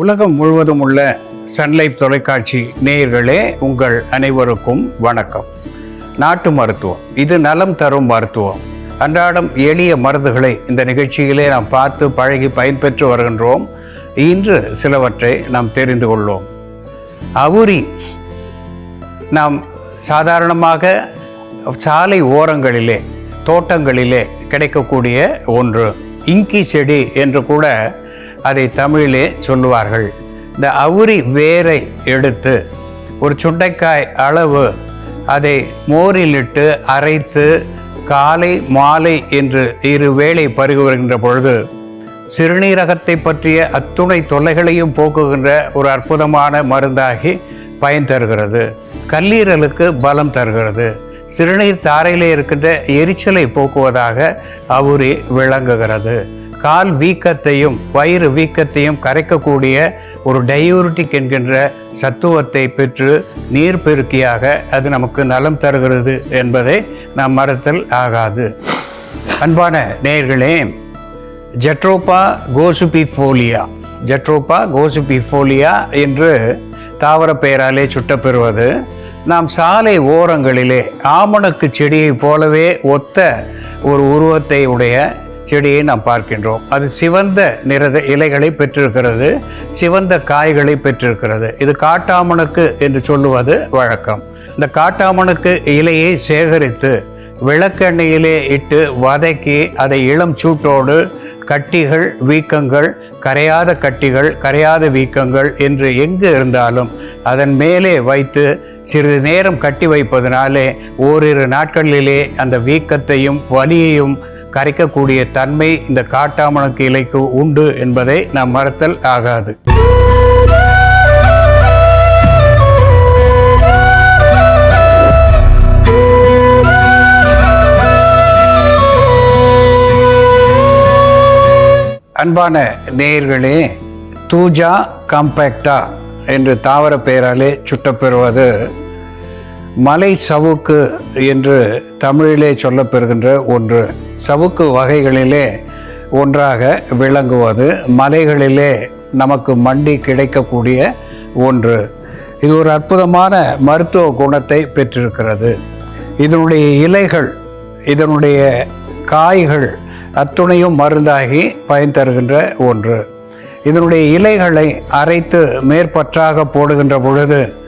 உலகம் முழுவதும் உள்ள சன்லைஃப் தொலைக்காட்சி நேயர்களே உங்கள் அனைவருக்கும் வணக்கம். நாட்டு மருத்துவம் இது நலம் தரும் மருத்துவம். அன்றாடம் எளிய மருந்துகளை இந்த நிகழ்ச்சியிலே நாம் பார்த்து பழகி பயன்பெற்று வருகின்றோம். இன்று சிலவற்றை நாம் தெரிந்து கொள்வோம். அவுரி நாம் சாதாரணமாக சாலை ஓரங்களிலே தோட்டங்களிலே கிடைக்கக்கூடிய ஒன்று. இங்கி செடி என்று கூட அதை தமிழிலே சொல்லுவார்கள். இந்த அவுரி வேரை எடுத்து ஒரு சுண்டைக்காய் அளவு அதை மோரிலிட்டு அரைத்து காலை மாலை என்று இரு வேளை பருகி வருகின்ற பொழுது சிறுநீரகத்தை பற்றிய அத்துணை தொல்லைகளையும் போக்குகின்ற ஒரு அற்புதமான மருந்தாகி பயன் தருகிறது. கல்லீரலுக்கு பலம் தருகிறது. சிறுநீர் தாரையிலே இருக்கின்ற எரிச்சலை போக்குவதாக அவுரி விளங்குகிறது. கால் வீக்கத்தையும் வயிறு வீக்கத்தையும் கரைக்கக்கூடிய ஒரு டயூரிட்டிக் என்கின்ற சத்துவத்தை பெற்று நீர் பெருக்கியாக அது நமக்கு நலம் தருகிறது என்பதை நாம் மறத்தல் ஆகாது. அன்பான நேயர்களே ஜெட்ரோபா கோசுபிஃபோலியா ஜெட்ரோபா கோசுபிஃபோலியா என்று தாவர பெயராலே சுட்டப்பெறுவது. நாம் சாலை ஓரங்களிலே ஆமணக்கு செடியைப் போலவே ஒத்த ஒரு உருவத்தை உடைய செடியை நாம் பார்க்கின்றோம். அது சிவந்த நிறத இலைகளை பெற்றிருக்கிறது. சிவந்த காய்களை பெற்றிருக்கிறது. இது காட்டாமனுக்கு என்று சொல்லுவது வழக்கம். இந்த காட்டாமனுக்கு இலையை சேகரித்து விளக்கெண்ணெயிலே இட்டு வதக்கி அதை இளம் சூட்டோடு கட்டிகள் வீக்கங்கள் கரையாத கட்டிகள் கரையாத வீக்கங்கள் என்று எங்கு இருந்தாலும் அதன் மேலே வைத்து சிறிது நேரம் கட்டி வைப்பதனாலே ஓரிரு நாட்களிலே அந்த வீக்கத்தையும் வலியையும் கரைக்கக்கூடிய தன்மை இந்த காட்டாமணக்கு இலைக்கு உண்டு என்பதை நாம் மறத்தல் ஆகாது. அன்பான நேயர்களே தூஜா கம்பேக்டா என்று தாவர பெயராலே சுட்டப்பெறுவது மலை சவுக்கு என்று தமிழிலே சொல்லப்பெறுகின்ற ஒன்று. சவுக்கு வகைகளிலே ஒன்றாக விளங்குவது மலைகளிலே நமக்கு மண்டி கிடைக்கக்கூடிய ஒன்று. இது ஒரு அற்புதமான மருத்துவ குணத்தை பெற்றிருக்கிறது. இதனுடைய இலைகள் இதனுடைய காய்கள் அத்துணையும் மருந்தாகி பயன் தருகின்ற ஒன்று. இதனுடைய இலைகளை அரைத்து மேற்பற்றாக போடுகின்ற பொழுது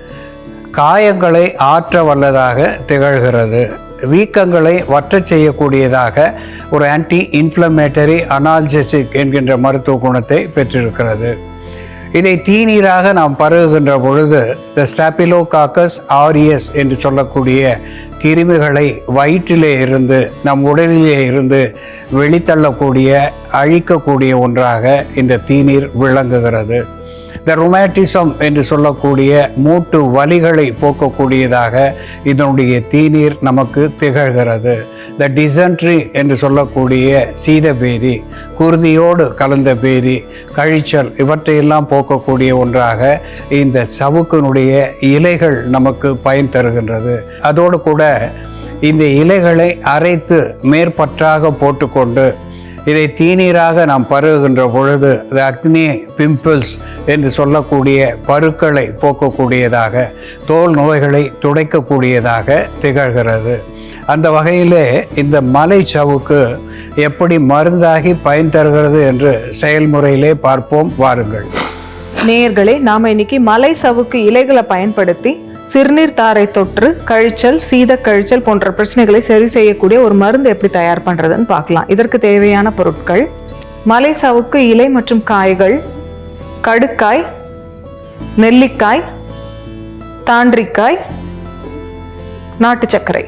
காயங்களை ஆற்ற வல்லதாக திகழ்கிறது. வீக்கங்களை வற்றச் செய்யக்கூடியதாக ஒரு ஆன்டி இன்ஃப்ளமேட்டரி அனால்ஜெசிக் என்கின்ற மருத்துவ குணத்தை பெற்றிருக்கிறது. இதை தீநீராக நாம் பருகுகின்ற பொழுது த ஸ்டாபிலோகாக்கஸ் ஆரியஸ் என்று சொல்லக்கூடிய கிருமிகளை வயிற்றிலே இருந்து நம் உடலிலே இருந்து வெளித்தள்ளக்கூடிய அழிக்கக்கூடிய ஒன்றாக இந்த தீநீர் விளங்குகிறது. த ரொமாட்டிசம் என்று சொல்லக்கூடிய மூட்டு வலிகளை போக்கக்கூடியதாக இதனுடைய தீநீர் நமக்கு திகழ்கிறது. த டிசன்ட்ரி என்று சொல்லக்கூடிய சீத பேதி குருதியோடு கலந்த பேதி கழிச்சல் இவற்றையெல்லாம் போக்கக்கூடிய ஒன்றாக இந்த சவுக்கினுடைய இலைகள் நமக்கு பயன் தருகின்றது. அதோடு கூட இந்த இலைகளை அரைத்து மேற்பற்றாக போட்டுக்கொண்டு இதை தீநீராக நாம் பருகுகின்ற பொழுது இது அக்னி பிம்பிள்ஸ் என்று சொல்லக்கூடிய பருக்களை போக்கக்கூடியதாக தோல் நோய்களை துடைக்கக்கூடியதாக திகழ்கிறது. அந்த வகையிலே இந்த மலை சவுக்கு எப்படி மருந்தாகி பயன் தருகிறது என்று செயல்முறையிலே பார்ப்போம் வாருங்கள். நேயர்களே நாம் இன்னைக்கு மலை சவுக்கு இலைகளை பயன்படுத்தி சிறுநீர் தாரை தொற்று கழிச்சல் சீத கழிச்சல் போன்ற பிரச்சனைகளை சரி செய்யக்கூடிய ஒரு மருந்து எப்படி தயார் பண்றதுன்னு பார்க்கலாம். இதற்கு தேவையான பொருட்கள் மலைசாவுக்கு இலை மற்றும் காய்கள் கடுக்காய் நெல்லிக்காய் தாண்டிக்காய் நாட்டு சர்க்கரை.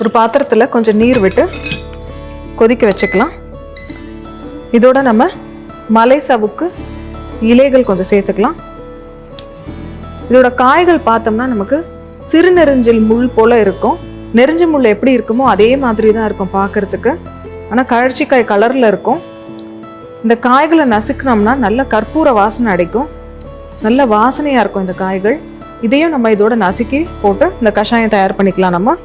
ஒரு பாத்திரத்தில் கொஞ்சம் நீர் விட்டு கொதிக்க வச்சுக்கலாம். இதோட நம்ம மலை சவுக்கு இலைகள் கொஞ்சம் சேர்த்துக்கலாம். இதோட காய்கள் பார்த்தோம்னா நமக்கு சிறு நெருஞ்சில் முள் போல இருக்கும். நெருஞ்சி முள் எப்படி இருக்குமோ அதே மாதிரி தான் இருக்கும் பார்க்குறதுக்கு. ஆனால் கழற்சிக்காய் கலரில் இருக்கும். இந்த காய்களை நசுக்கினோம்னா நல்ல கற்பூர வாசனை அடிக்கும். நல்ல வாசனையாக இருக்கும் இந்த காய்கள். இதையும் நம்ம இதோட நசுக்கி போட்டு இந்த கஷாயம் தயார் பண்ணிக்கலாம் நம்ம.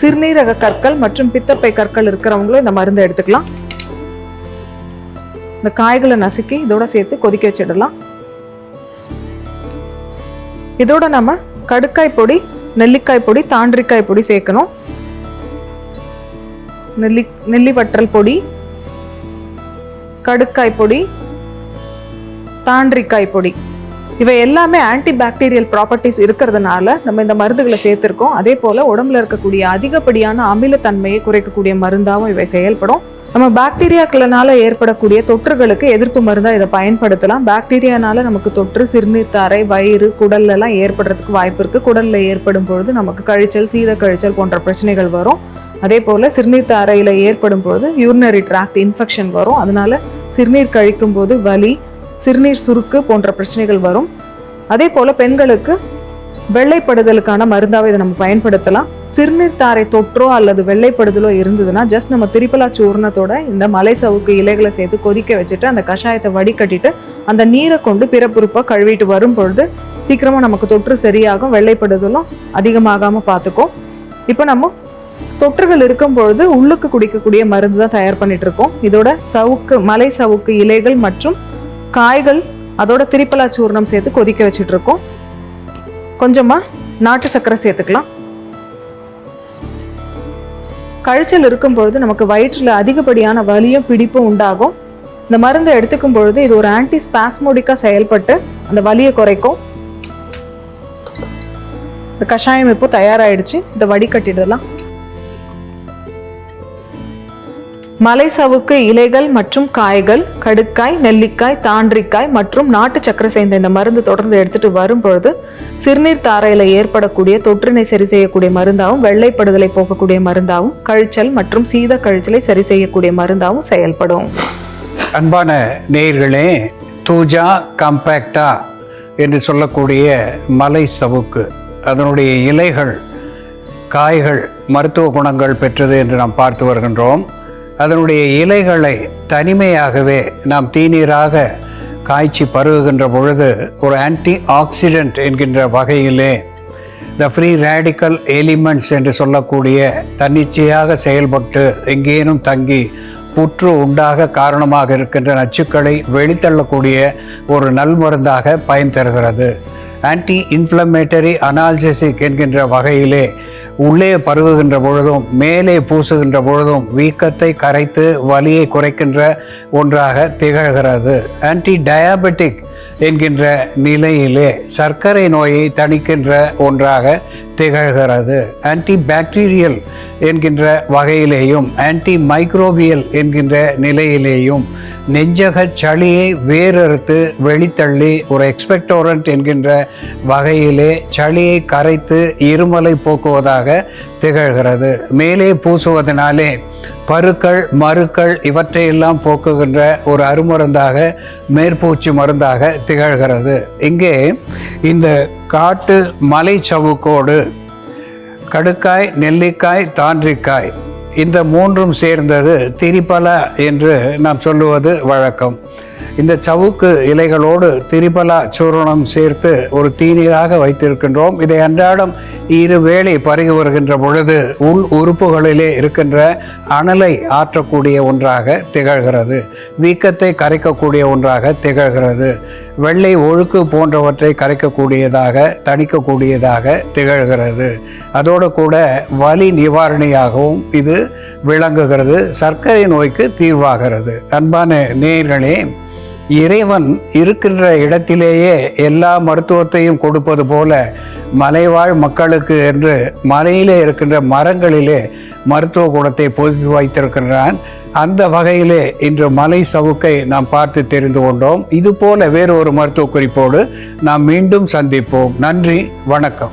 சிறுநீரக கற்கள் மற்றும் பித்தப்பை கற்கள் இருக்கிறவங்களும் இந்த மருந்தை எடுத்துக்கலாம். இந்த காய்களை நசுக்கி இதோட சேர்த்து கொதிக்க வச்சிடலாம். இதோட நம்ம கடுக்காய் பொடி நெல்லிக்காய் பொடி தாண்டிக்காய் பொடி சேர்க்கணும். நெல்லி நெல்லி வற்றல் பொடி கடுக்காய் பொடி தாண்டிக்காய் பொடி. இவை எல்லாமே ஆன்டி பாக்டீரியல் ப்ராப்பர்ட்டிஸ் இருக்கிறதுனால நம்ம இந்த மருந்துகளை சேர்த்துருக்கோம். அதே போல உடம்புல இருக்கக்கூடிய அதிகப்படியான அமிலத்தன்மையை குறைக்கக்கூடிய மருந்தாகவும் இவை செயல்படும். நம்ம பாக்டீரியாக்களால ஏற்படக்கூடிய தொற்றுகளுக்கு எதிர்ப்பு மருந்தாக இதை பயன்படுத்தலாம். பாக்டீரியானால நமக்கு தொற்று சிறுநீர் தாரை வயிறு குடல்லலாம் ஏற்படுறதுக்கு வாய்ப்பு இருக்குது குடலில் ஏற்படும் பொழுது நமக்கு கழிச்சல் சீத கழிச்சல் போன்ற பிரச்சனைகள் வரும். அதே போல் சிறுநீர் தாரையில ஏற்படும் பொழுது யூரினரி ட்ராக்ட் இன்ஃபெக்ஷன் வரும். அதனால சிறுநீர் கழிக்கும் போது வலி சிறுநீர் சுருக்கு போன்ற பிரச்சனைகள் வரும். அதே போல் பெண்களுக்கு வெள்ளைப்படுதலுக்கான மருந்தாவை இதை நம்ம பயன்படுத்தலாம். சிறுநீர் தாரை தொற்றோ அல்லது வெள்ளைப்படுதலோ இருந்ததுன்னா ஜஸ்ட் நம்ம திரிபலா சூர்ணத்தோட இந்த மலை சவுக்கு இலைகளை சேர்த்து கொதிக்க வச்சுட்டு அந்த கஷாயத்தை வடிகட்டிட்டு அந்த நீரை கொண்டு பிறப்புறுப்பாக கழுவிட்டு வரும் பொழுது சீக்கிரமா நமக்கு தொற்று சரியாகும் வெள்ளைப்படுதலும் அதிகமாகாம பார்த்துக்கும் இப்போ நம்ம தொற்றுகள் இருக்கும் பொழுது உள்ளுக்கு குடிக்கக்கூடிய மருந்து தான் தயார் பண்ணிட்டு இருக்கோம். இதோட சவுக்கு மலை சவுக்கு இலைகள் மற்றும் காய்கள் அதோட திரிப்பலா சூர்ணம் சேர்த்து கொதிக்க வச்சுட்டு இருக்கோம். கொஞ்சமாக நாட்டு சர்க்கரை சேர்த்துக்கலாம். கழிச்சல் இருக்கும் பொழுது நமக்கு வயிற்றில் அதிகப்படியான வலியும் பிடிப்பும் உண்டாகும். இந்த மருந்தை எடுத்துக்கும் பொழுது இது ஒரு ஆன்டி ஸ்பாஸ்மோடிக்காக செயல்பட்டு அந்த வலியை குறைக்கும். இந்த கஷாயம் இப்போ தயாராகிடுச்சு இதை வடிகட்டிடலாம். மலை சவுக்கு இலைகள் மற்றும் காய்கள் கடுக்காய் நெல்லிக்காய் தாண்டிக்காய் மற்றும் நாட்டு சக்கரை சேர்ந்த இந்த மருந்து தொடர்ந்து எடுத்துட்டு வரும்பொழுது சிறுநீர் தாரையில ஏற்படக்கூடிய தொற்றினை சரி செய்யக்கூடிய மருந்தாகவும் வெள்ளைப்படுதலை போக்கக்கூடிய மருந்தாகவும் கழிச்சல் மற்றும் சீத கழிச்சலை சரி செய்யக்கூடிய மருந்தாகவும் செயல்படும். அன்பான நேயர்களே தூஜா காம்பேக்டா என்று சொல்லக்கூடிய மலை சவுக்கு அதனுடைய இலைகள் காய்கள் மருத்துவ குணங்கள் பெற்றது என்று நாம் பார்த்து வருகின்றோம். அதனுடைய இலைகளை தனிமையாகவே நாம் தீநீராக காய்ச்சி பருகுகின்ற பொழுது ஒரு ஆன்டி ஆக்சிடென்ட் என்கின்ற வகையிலே த ஃப்ரீ ரேடிக்கல் எலிமெண்ட்ஸ் என்று சொல்லக்கூடிய தன்னிச்சையாக செயல்பட்டு எங்கேனும் தங்கி புற்று உண்டாக காரணமாக இருக்கின்ற நச்சுக்களை வெளித்தள்ளக்கூடிய ஒரு நல்மருந்தாக பயன் தருகிறது. ஆன்டி இன்ஃப்ளமேட்டரி அனால்ஜெசிக் என்கின்ற வகையிலே உள்ளே பருகுகின்ற பொழுதும் மேலே பூசுகின்ற பொழுதும் வீக்கத்தை கரைத்து வலியை குறைக்கின்ற ஒன்றாக திகழ்கிறது. ஆன்டி டயாபெட்டிக் என்கின்ற நிலையிலே சர்க்கரை நோயை தணிக்கின்ற ஒன்றாக திகழ்கிறது ஆன்டி பாக்டீரியல் என்கின்ற வகையிலேயும் ஆன்டி மைக்ரோபியல் என்கின்ற நிலையிலேயும் நெஞ்சக சளியை வேறறுத்து வெளித்தள்ளி ஒரு எக்ஸ்பெக்டோரண்ட் என்கின்ற வகையிலே சளியை கரைத்து இருமலை போக்குவதாக திகழ்கிறது. மேலே பூசுவதனாலே பருக்கள் மருக்கள் இவற்றையெல்லாம் போக்குகின்ற ஒரு அருமருந்தாக மேற்பூச்சு மருந்தாக திகழ்கிறது. இங்கே இந்த காட்டு மலை சவுக்கோடு கடுக்காய் நெல்லிக்காய் தாண்டிக்காய் இந்த மூன்றும் சேர்ந்தது திரிபலா என்று நாம் சொல்லுவது வழக்கம். இந்த சவுக்கு இலைகளோடு திரிபலா சூரணம் சேர்த்து ஒரு தீநீராக வைத்திருக்கின்றோம். இதை அன்றாடம் இரு வேளை பருகி வருகின்ற பொழுது உள் உறுப்புகளிலே இருக்கின்ற அனலை ஆற்றக்கூடிய ஒன்றாக திகழ்கிறது. வீக்கத்தை கரைக்கக்கூடிய ஒன்றாக திகழ்கிறது. வெள்ளை ஒழுக்கு போன்றவற்றை கரைக்கக்கூடியதாக தணிக்கக்கூடியதாக திகழ்கிறது. அதோடு கூட வலி நிவாரணியாகவும் இது விளங்குகிறது. சர்க்கரை நோய்க்கு தீர்வாகிறது. அன்பான நேயர்களே இறைவன் இருக்கின்ற இடத்திலேயே எல்லா மருத்துவத்தையும் கொடுப்பது போல மலைவாழ் மக்களுக்கு என்று மலையிலே இருக்கின்ற மரங்களிலே மருத்துவ குணத்தை பொதித்து வைத்திருக்கின்றான். அந்த வகையிலே இன்று மலை சவுக்கை நாம் பார்த்து தெரிந்து கொண்டோம். இதுபோல வேறு ஒரு மருத்துவ குறிப்போடு நாம் மீண்டும் சந்திப்போம். நன்றி வணக்கம்.